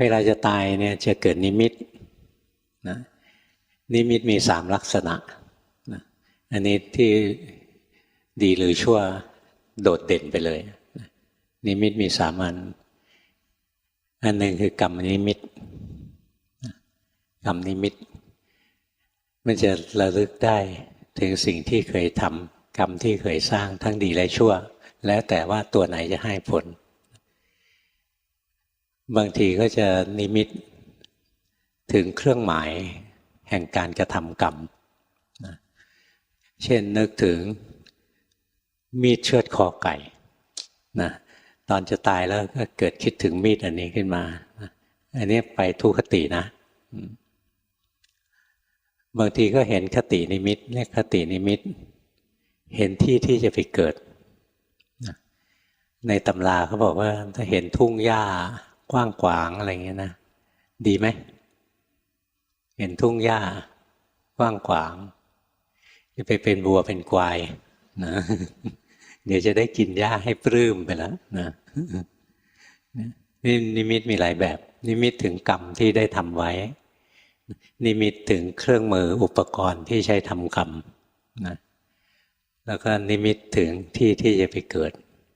เวลาจะตายเนี่ยจะเกิดนิมิตนะนิมิตมีสามลักษณะนะอันนี้ที่ดีหรือชั่วโดดเด่นไปเลยนะนิมิตมีสามอัน อันหนึ่งคือกรรมนิมิตนะกรรมนิมิต มันจะระลึกได้ถึงสิ่งที่เคยทำกรรมที่เคยสร้างทั้งดีและชั่ว แล้วแต่ว่าตัวไหนจะให้ผล บางทีก็จะนิมิตถึงเครื่องหมายแห่งการกระทำกรรมนะเช่นนึกถึงมีดเชือดคอไก่นะตอนจะตายแล้วก็เกิดคิดถึงมีดอันนี้ขึ้นมา อันนี้ไปทุคตินะ บางทีก็เห็นคตินิมิตเรียกคตินิมิต เห็นที่ที่จะไปเกิด ในตำราเขาบอกว่าถ้าเห็นทุ่งหญ้า กว้างขวางอะไรเงี้ยนะ ดีไหม เห็นทุ่งหญ้ากว้างขวางจะไปเป็นบัวเป็นควายนะเดี๋ยวจะได้กินหญ้าให้ปลื้มไปแล้วนะนี่นิมิตมีหลายแบบ นิมิตถึงกรรมที่ได้ทำไว้ นิมิตถึงเครื่องมืออุปกรณ์ที่ใช้ทำกรรมนะแล้วก็นิมิตถึงที่ที่จะไปเกิด